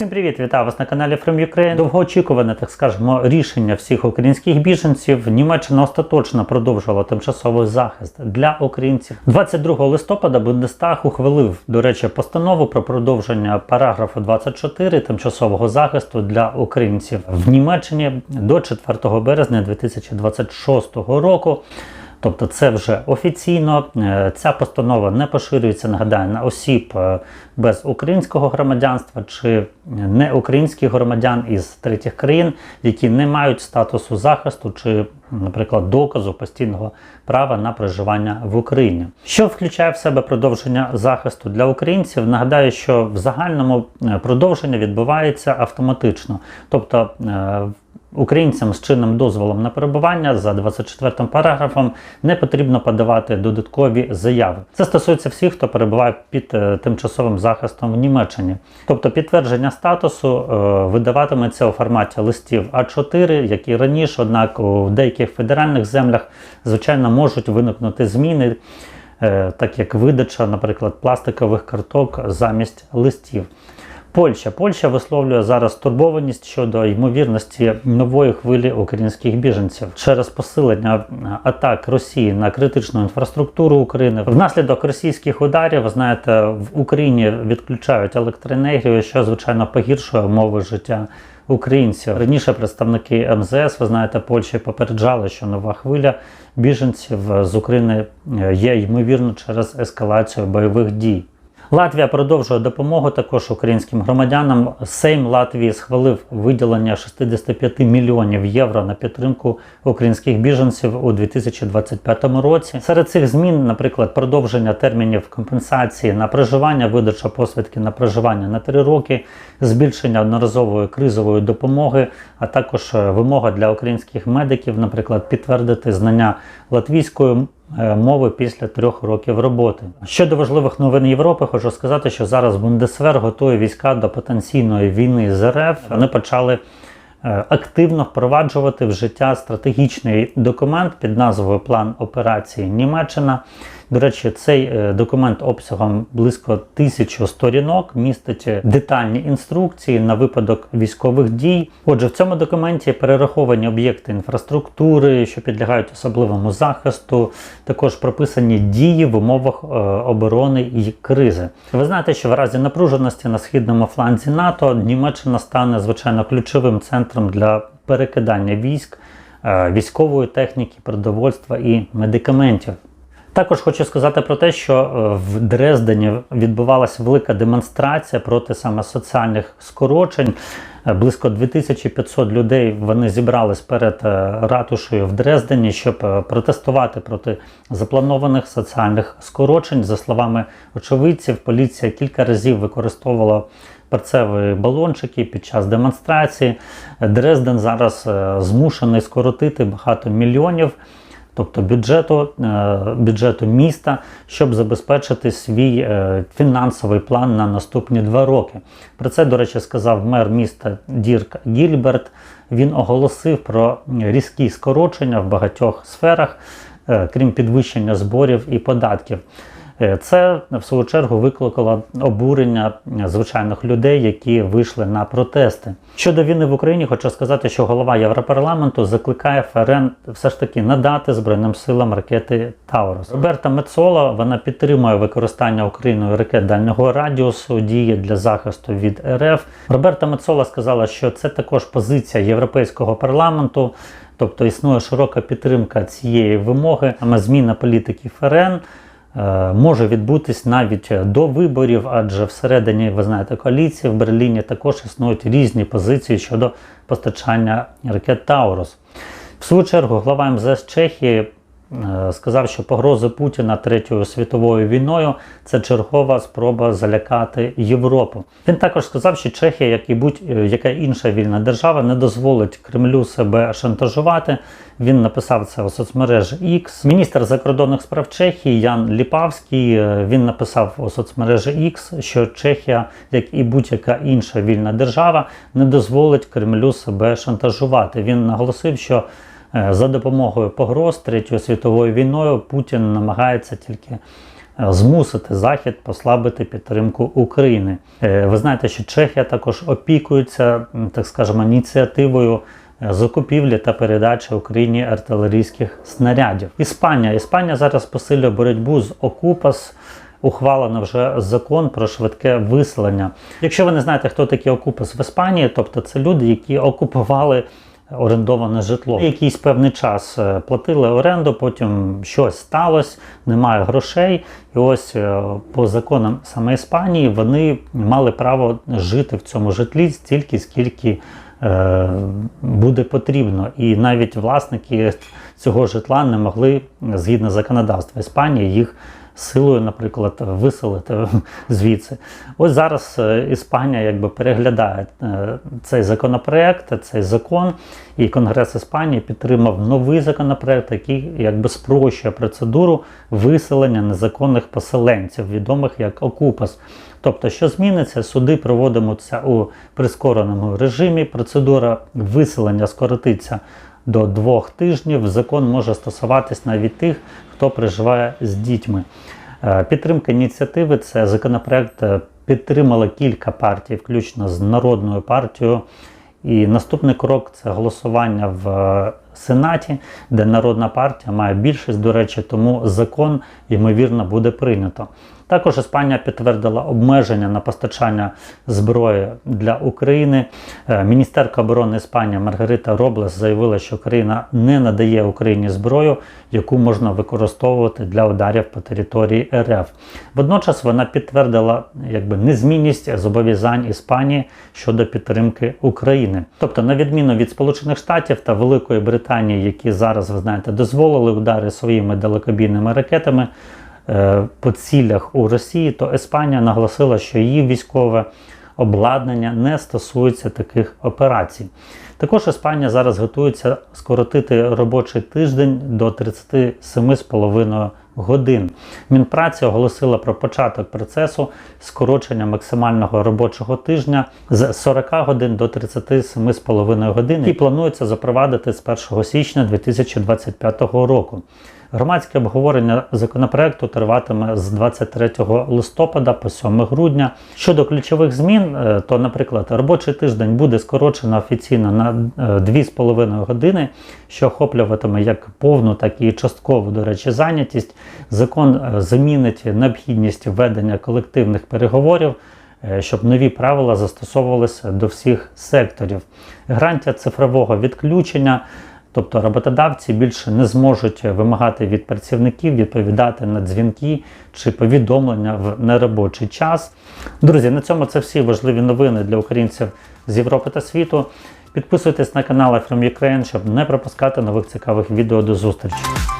Всім привіт, вітаю вас на каналі From Ukraine. Довгоочікуване, так скажемо, рішення всіх українських біженців. Німеччина остаточно продовжувала тимчасовий захист для українців. 22 листопада Бундестаг ухвалив, до речі, постанову про продовження параграфу 24 тимчасового захисту для українців в Німеччині до 4 березня 2026 року. Тобто це вже офіційно. Е, Ця постанова не поширюється, нагадаю, на осіб е, без українського громадянства чи не українських громадян із третіх країн, які не мають статусу захисту чи, наприклад, доказу постійного права на проживання в Україні. Що включає в себе продовження захисту для українців? Нагадаю, що в загальному е, продовження відбувається автоматично, тобто Українцям з чинним дозволом на перебування за 24 параграфом не потрібно подавати додаткові заяви. Це стосується всіх, хто перебуває під е, тимчасовим захистом в Німеччині. Тобто підтвердження статусу е, видаватиметься у форматі листів А4, як і раніше, однак у деяких федеральних землях, звичайно, можуть виникнути зміни. е, Так як видача, наприклад, пластикових карток замість листів. Польща. Польща висловлює зараз турбованість щодо ймовірності нової хвилі українських біженців через посилення е, атак Росії на критичну інфраструктуру України. Внаслідок російських ударів, знаєте, в Україні відключають електроенергію, що звичайно погіршує умови життя. Українців раніше представники МЗС, ви знаєте, Польщі попереджали, що нова хвиля біженців з України е, є ймовірно через ескалацію бойових дій. Латвія продовжує допомогу також українським громадянам. Сейм Латвії схвалив виділення 65 мільйонів євро на підтримку українських біженців у 2025 році. Серед цих змін, наприклад, продовження термінів компенсації на проживання, видача посвідки на проживання на 3 роки, збільшення одноразової кризової допомоги, а також е, вимога для українських медиків, наприклад, підтвердити знання латвійської мови після трьох років роботи. Щодо важливих новин Європи, хочу сказати, що зараз Бундесвер готує війська до потенційної війни з РФ. Вони почали е, активно впроваджувати в життя стратегічний документ під назвою План операції Німеччина. До речі, цей е, документ обсягом близько тисячу сторінок містить детальні інструкції на випадок військових дій. Отже, в цьому документі перераховані об'єкти інфраструктури, що підлягають особливому захисту, також прописані дії в умовах е, оборони і кризи. Ви знаєте, що в разі напруженості на східному фланзі НАТО Німеччина стане звичайно ключовим центром для перекидання військ, е, військової техніки, продовольства і медикаментів. Також хочу сказати про те, що е, в Дрездені відбувалася велика демонстрація проти саме соціальних скорочень. Е, Близько 2500 людей вони зібрались перед е, ратушею в Дрездені, щоб протестувати проти запланованих соціальних скорочень. За словами очевидців, поліція кілька разів використовувала перцеві балончики під час демонстрації. Дрезден зараз змушений скоротити багато мільйонів тобто бюджету, е, бюджету міста, щоб забезпечити свій е, фінансовий план на наступні два роки. Про це, до речі, сказав мер міста Дірк Гільберт. Він оголосив про різкі скорочення в багатьох сферах, е, крім підвищення зборів і податків. Е, Це в свою чергу викликало обурення звичайних людей, які вийшли на протести. Щодо війни в Україні, хочу сказати, що голова Європарламенту закликає ФРН все ж таки надати Збройним силам ракети Таурус. Роберта Мецола вона підтримує використання Україною ракет дальнього радіусу дії для захисту від РФ. Роберта Мецола сказала, що це також позиція Європейського парламенту. Тобто існує широка підтримка цієї вимоги, саме зміна політики ФРН може відбутись навіть до виборів, адже всередині, ви знаєте, коаліції в Берліні також існують різні позиції щодо постачання ракет Таурус. В свою чергу, глава МЗС Чехії е, сказав, що погрози Путіна Третьою світовою війною це чергова спроба залякати Європу. Він також сказав, що Чехія, як і будь-яка інша вільна держава, не дозволить Кремлю себе шантажувати. Він написав це у соцмережі X. Міністр закордонних справ Чехії Ян Ліпавський е, він написав у соцмережі X, що Чехія, як і будь-яка інша вільна держава, не дозволить Кремлю себе шантажувати. Він наголосив, що е, за допомогою погроз Третьою світовою війною Путін намагається тільки е, змусити Захід послабити підтримку України. Е, Ви знаєте, що Чехія також опікується, так скажемо, ініціативою е, закупівлі та передачі Україні артилерійських снарядів. Іспанія. Іспанія зараз посилює боротьбу з Окупас. Ухвалено вже закон про швидке виселення. Якщо ви не знаєте, хто такі окупас в Іспанії, тобто це люди, які окупували орендоване житло. Якийсь певний час е, платили оренду, потім щось сталося, немає грошей. І ось е, по законам саме Іспанії вони мали право жити в цьому житлі стільки, скільки е, буде потрібно. І навіть власники цього житла не могли, згідно законодавства Іспанії, їх силою, наприклад, виселити звідси. Ось зараз е, Іспанія якби переглядає е, цей законопроект, цей закон, і Конгрес Іспанії підтримав новий законопроект, який якби спрощує процедуру виселення незаконних поселенців, відомих як Окупас. Тобто, що зміниться, суди проводимуться у прискореному режимі. Процедура виселення скоротиться до двох тижнів. Закон може стосуватись навіть тих, хто проживає з дітьми. Е, Підтримка ініціативи це законопроект е, підтримали кілька партій, включно з Народною партією. І наступний крок це голосування в е, Сенаті, де Народна партія має більшість, до речі, тому закон, ймовірно, буде прийнято. Також Іспанія підтвердила обмеження на постачання зброї для України. Е, Міністерка оборони Іспанії Маргарита Роблес заявила, що країна не надає Україні зброю, яку можна використовувати для ударів по території РФ. Водночас вона підтвердила якби незмінність зобов'язань Іспанії щодо підтримки України. Тобто, на відміну від Сполучених Штатів та Великої Британії, які зараз ви знаєте дозволили удари своїми далекобійними ракетами по цілях у Росії, то Іспанія наголосила, що її військове обладнання не стосується таких операцій. Також Іспанія зараз готується скоротити робочий тиждень до 37,5 годин. Мінпраця оголосила про початок процесу скорочення максимального робочого тижня з 40 годин до 37,5 годин, і планується запровадити з 1 січня 2025 року. Громадське обговорення законопроекту триватиме з 23 листопада по 7 грудня. Щодо ключових змін, е, то, наприклад, робочий тиждень буде скорочено офіційно на е, 2,5 години, що охоплюватиме як повну, так і часткову, до речі, зайнятість. Закон е, замінить необхідність ведення колективних переговорів. е, Щоб нові правила застосовувалися до всіх секторів. Гарантія цифрового відключення, тобто роботодавці більше не зможуть вимагати від працівників відповідати на дзвінки чи повідомлення в неробочий час. Друзі, на цьому це всі важливі новини для українців з Європи та світу. Підписуйтесь на канал From Ukraine, щоб не пропускати нових цікавих відео. До зустрічі!